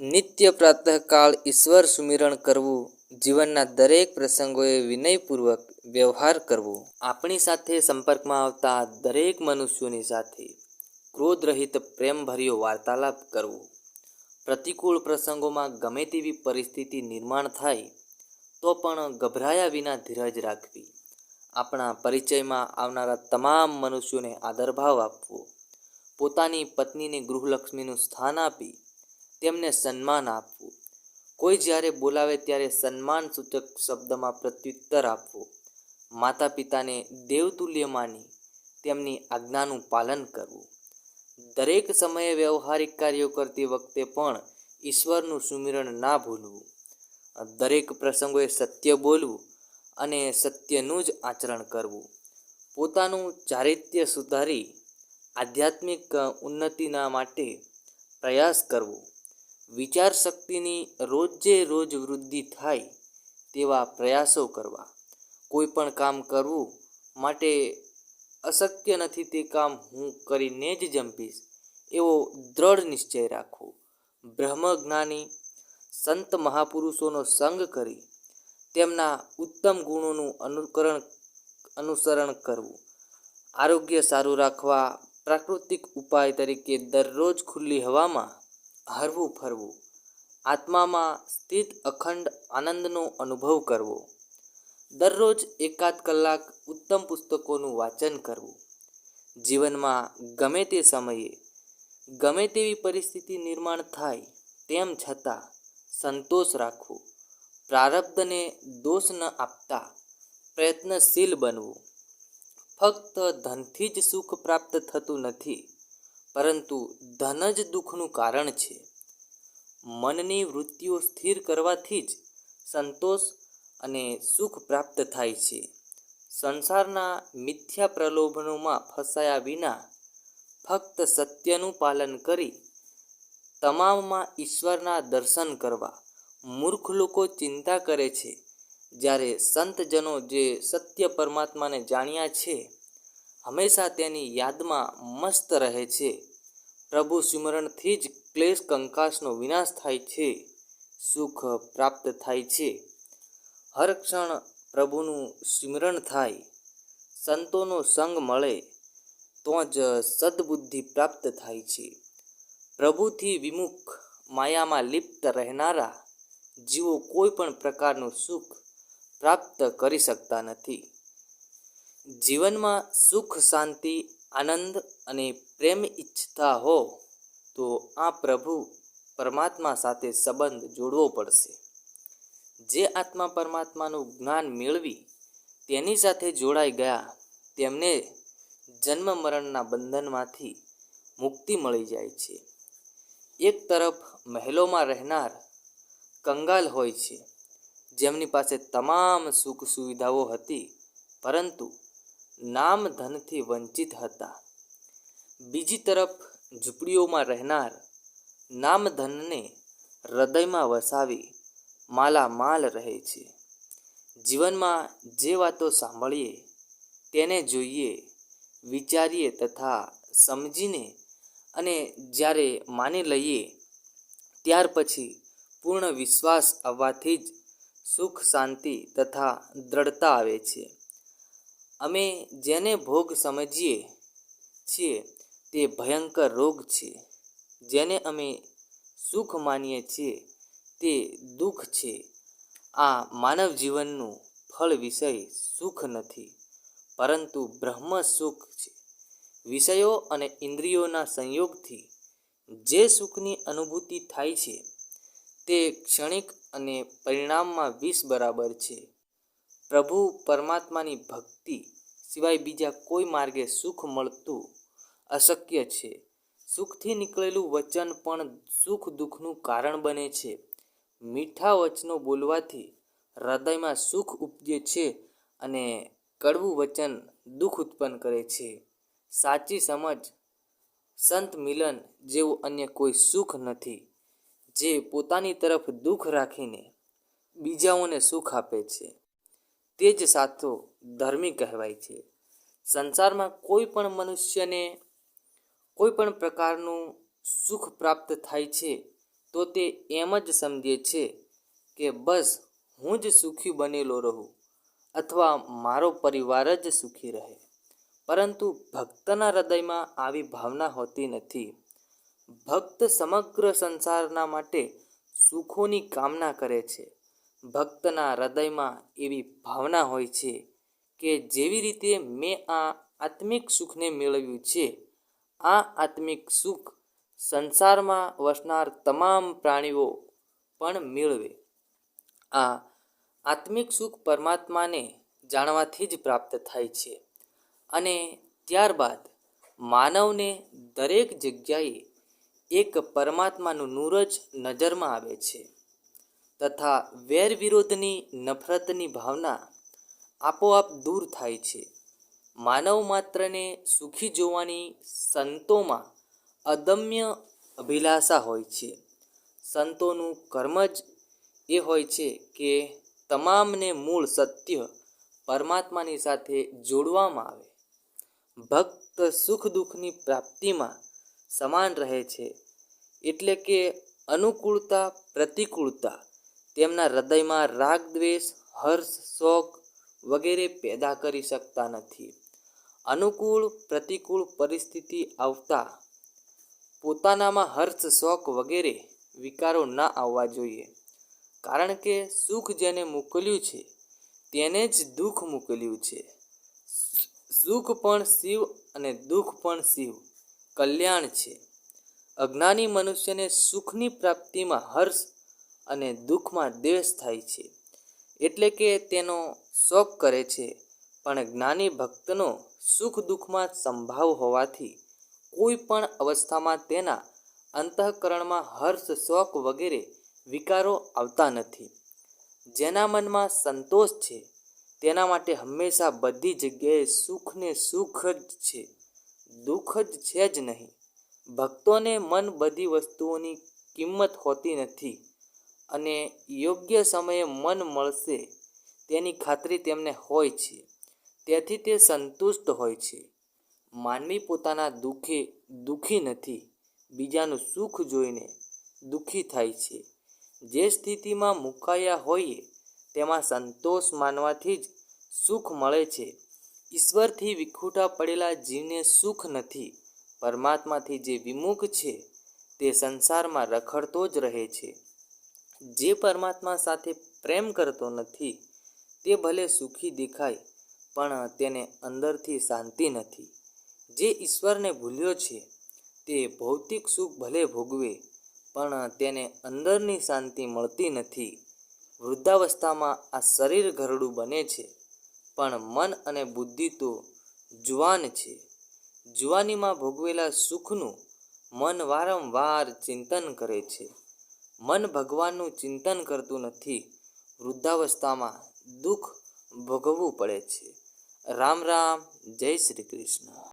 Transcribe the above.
નિત્ય પ્રાતઃકાળ ઈશ્વર સુમિરણ કરવું, જીવનના દરેક પ્રસંગોએ વિનયપૂર્વક વ્યવહાર કરવો. આપણી સાથે સંપર્કમાં આવતા દરેક મનુષ્યોની સાથે ક્રોધરહિત પ્રેમભર્યો વાર્તાલાપ કરવો. પ્રતિકૂળ પ્રસંગોમાં ગમે તેવી પરિસ્થિતિ નિર્માણ થાય, તો પણ ગભરાયા વિના ધીરજ રાખવી. આપણા પરિચયમાં આવનારા તમામ મનુષ્યોને આદરભાવ આપવો. પોતાની પત્નીને ગૃહલક્ષ્મીનું સ્થાન આપી તેમને સન્માન આપવું. કોઈ જ્યારે બોલાવે ત્યારે સન્માન સૂચક શબ્દમાં પ્રત્યુત્તર આપવો. માતા પિતાને દેવતુલ્ય માની તેમની આજ્ઞાનું પાલન કરવું. દરેક સમયે વ્યવહારિક કાર્યો કરતી વખતે પણ ઈશ્વરનું સુમિરણ ના ભૂલવું. દરેક પ્રસંગોએ સત્ય બોલવું અને સત્યનું જ આચરણ કરવું. પોતાનું ચારિત્ર્ય સુધારી આધ્યાત્મિક ઉન્નતિના માટે પ્રયાસ કરવો. વિચાર શક્તિની રોજે રોજ વૃદ્ધિ થાય તેવા પ્રયાસો કરવા. કોઈ પણ કામ કરવું માટે અશક્ય નથી તે કામ હું કરીને જ જંપીશ. એવો દ્રઢ નિશ્ચય રાખવો. બ્રહ્મજ્ઞાની સંત મહાપુરુષોનો સંગ કરી તેમના ઉત્તમ ગુણોનું અનુકરણ અનુસરણ કરવું. આરોગ્ય સારું રાખવા પ્રાકૃતિક ઉપાય તરીકે દરરોજ ખુલ્લી હવામાં હરવું ફરવું. આત્મામાં સ્થિત અખંડ આનંદનો અનુભવ કરવો. દરરોજ એકાદ કલાક ઉત્તમ પુસ્તકોનું વાંચન કરવું. જીવનમાં ગમે તે સમયે, ગમે તેવી પરિસ્થિતિ નિર્માણ થાય તેમ છતાં સંતોષ રાખવો, પ્રારબ્ધને દોષ ન આપતા પ્રયત્નશીલ બનવું. ફક્ત ધનથી જ સુખ પ્રાપ્ત થતું નથી પરંતુ ધન જ દુઃખનું કારણ છે. મનની વૃત્તિઓ સ્થિર કરવાથી જ સંતોષ અને સુખ પ્રાપ્ત થાય છે. સંસારના મિથ્યા પ્રલોભનોમાં ફસાયા વિના ફક્ત સત્યનું પાલન કરી તમામમાં ઈશ્વરના દર્શન કરવા મૂર્ખ લોકો ચિંતા કરે છે. જ્યારે સંતજનો જે સત્ય પરમાત્માને જાણ્યા છે હંમેશા તેની યાદમાં મસ્ત રહે છે. પ્રભુ સ્મરણથી જ ક્લેશ કંકાસનો વિનાશ થાય છે, સુખ પ્રાપ્ત થાય છે. હર ક્ષણ પ્રભુનું સ્મરણ થાય, સંતોનો સંગ મળે, તો જ સદબુદ્ધિ પ્રાપ્ત થાય છે. પ્રભુથી વિમુખ માયામાં લિપ્ત રહેનારા જીવો કોઈ પણ પ્રકારનું સુખ પ્રાપ્ત કરી શકતા નથી. જીવનમાં સુખ, શાંતિ, આનંદ અને પ્રેમ ઈચ્છતા હો, તો આ પ્રભુ પરમાત્મા સાથે સંબંધ જોડવો પડશે. જે આત્મા પરમાત્માનું જ્ઞાન મેળવી તેની સાથે જોડાઈ ગયા, તેમને જન્મ મરણના બંધનમાંથી મુક્તિ મળી જાય છે. એક તરફ મહેલોમાં રહેનાર કંગાલ હોય છે, જેમની પાસે તમામ સુખ સુવિધાઓ હતી, પરંતુ નામ ધનથી વંચિત હતા. બીજી તરફ ઝૂંપડીઓમાં રહેનાર નામ ધનને હૃદયમાં વસાવી માલામાલ રહે છે. જીવનમાં જે વાતો સાંભળીએ તેને જોઈએ, વિચારીએ તથા સમજીને અને જ્યારે માની લઈએ, ત્યાર પછી પૂર્ણ વિશ્વાસ આવવાથી જ સુખ, શાંતિ તથા દ્રઢતા આવે છે. અમે જેને ભોગ સમજીએ છીએ તે ભયંકર રોગ છે. જેને અમે સુખ માનીએ છીએ તે દુઃખ છે. આ માનવ જીવનનું ફળ વિષય સુખ નથી, પરંતુ બ્રહ્મ સુખ છે. વિષયો અને ઇન્દ્રિયોના સંયોગથી જે સુખની અનુભૂતિ થાય છે, તે ક્ષણિક અને પરિણામમાં વિષ બરાબર છે. પ્રભુ પરમાત્માની ભક્તિ સિવાય બીજા કોઈ માર્ગે સુખ મળતું અશક્ય છે. સુખથી નીકળેલું વચન પણ સુખ દુઃખનું કારણ બને છે. મીઠા વચનો બોલવાથી હૃદયમાં સુખ ઉપજે છે અને કડવું વચન દુઃખ ઉત્પન્ન કરે છે. સાચી સમજ, સંત મિલન જેવું અન્ય કોઈ સુખ નથી, જે પોતાની તરફ દુઃખ રાખીને બીજાઓને સુખ આપે છે. તે જ સાચો ધર્મી કહેવાય છે. સંસારમાં કોઈ પણ મનુષ્યને કોઈ પણ પ્રકારનું સુખ પ્રાપ્ત થાય છે, તો તે એમ જ સમજે છે કે બસ હું જ સુખી બનેલો રહું અથવા મારો પરિવાર જ સુખી રહે. પરંતુ ભક્તના હૃદયમાં આવી ભાવના હોતી નથી. ભક્ત સમગ્ર સંસારના માટે સુખોની કામના કરે છે. ભક્તના હૃદયમાં એવી ભાવના હોય છે કે જેવી રીતે મેં આ આત્મિક સુખને મેળવ્યું છે, આ આત્મિક સુખ સંસારમાં વસનાર તમામ પ્રાણીઓ પણ મેળવે. આ આત્મિક સુખ પરમાત્માને જાણવાથી જ પ્રાપ્ત થાય છે અને ત્યારબાદ માનવને દરેક જગ્યાએ એક પરમાત્માનું નૂર જ નજરમાં આવે છે. તથા વેર વિરોધની નફરતની ભાવના આપોઆપ દૂર થાય છે. માનવ માત્રને સુખી જોવાની સંતોમાં અદમ્ય અભિલાષા હોય છે. સંતોનું કર્મ જ એ હોય છે કે તમામને મૂળ સત્ય પરમાત્માની સાથે જોડવામાં આવે. ભક્ત સુખ દુઃખની પ્રાપ્તિમાં સમાન રહે છે. એટલે કે અનુકૂળતા, પ્રતિકૂળતા તેમના હૃદયમાં રાગ, દ્વેષ, હર્ષ, શોક વગેરે પેદા કરી શકતા નથી. અનુકૂળ, પ્રતિકૂળ પરિસ્થિતિ આવતા પોતાનામાં હર્ષ, શોક વગેરે વિકારો ન આવવા જોઈએ. કારણ કે સુખ જેને મોકલ્યું છે, તેને જ દુઃખ મોકલ્યું છે. સુખ પણ શિવ અને દુઃખ પણ શિવ. કલ્યાણ છે. અજ્ઞાની મનુષ્યને સુખની પ્રાપ્તિમાં હર્ષ અને દુઃખમાં દ્વેષ થાય છે. એટલે કે તેનો શોખ કરે છે. પણ જ્ઞાની ભક્તનો સુખ દુઃખમાં સંભાવ હોવાથી કોઈ પણ અવસ્થામાં તેના અંતઃકરણમાં હર્ષ, શોક વગેરે વિકારો આવતા નથી. જેના મનમાં સંતોષ છે, તેના માટે હંમેશા બધી જગ્યાએ સુખને સુખ જ છે. દુઃખ જ છે જ નહીં. ભક્તોને મન બધી વસ્તુઓની કિંમત હોતી નથી. અને યોગ્ય સમયે મન મળશે તેની ખાતરી તેમને હોય છે. તેથી તે સંતુષ્ટ હોય છે. માનવી પોતાના દુઃખે દુઃખી નથી, બીજાનું સુખ જોઈને દુઃખી થાય છે. જે સ્થિતિમાં મુકાયા હોઈએ, તેમાં સંતોષ માનવાથી જ સુખ મળે છે. ઈશ્વરથી વિખૂટા પડેલા જીવને સુખ નથી, પરમાત્માથી જે વિમુખ છે, તે સંસારમાં રખડતો જ રહે છે. જે પરમાત્મા સાથે પ્રેમ કરતો નથી, તે ભલે સુખી દેખાય, પણ તેને અંદરથી શાંતિ નથી. જે ઈશ્વરને ભૂલ્યો છે, તે ભૌતિક સુખ ભલે ભોગવે, પણ તેને અંદરની શાંતિ મળતી નથી. વૃદ્ધાવસ્થામાં આ શરીર ઘરડું બને છે, પણ મન અને બુદ્ધિ તો જુવાન છે. જુવાનીમાં ભોગવેલા સુખનું મન વારંવાર ચિંતન કરે છે. મન ભગવાનનું ચિંતન કરતું નથી. વૃદ્ધાવસ્થામાં દુઃખ ભોગવવું પડે છે. રામ રામ, જય શ્રી કૃષ્ણ.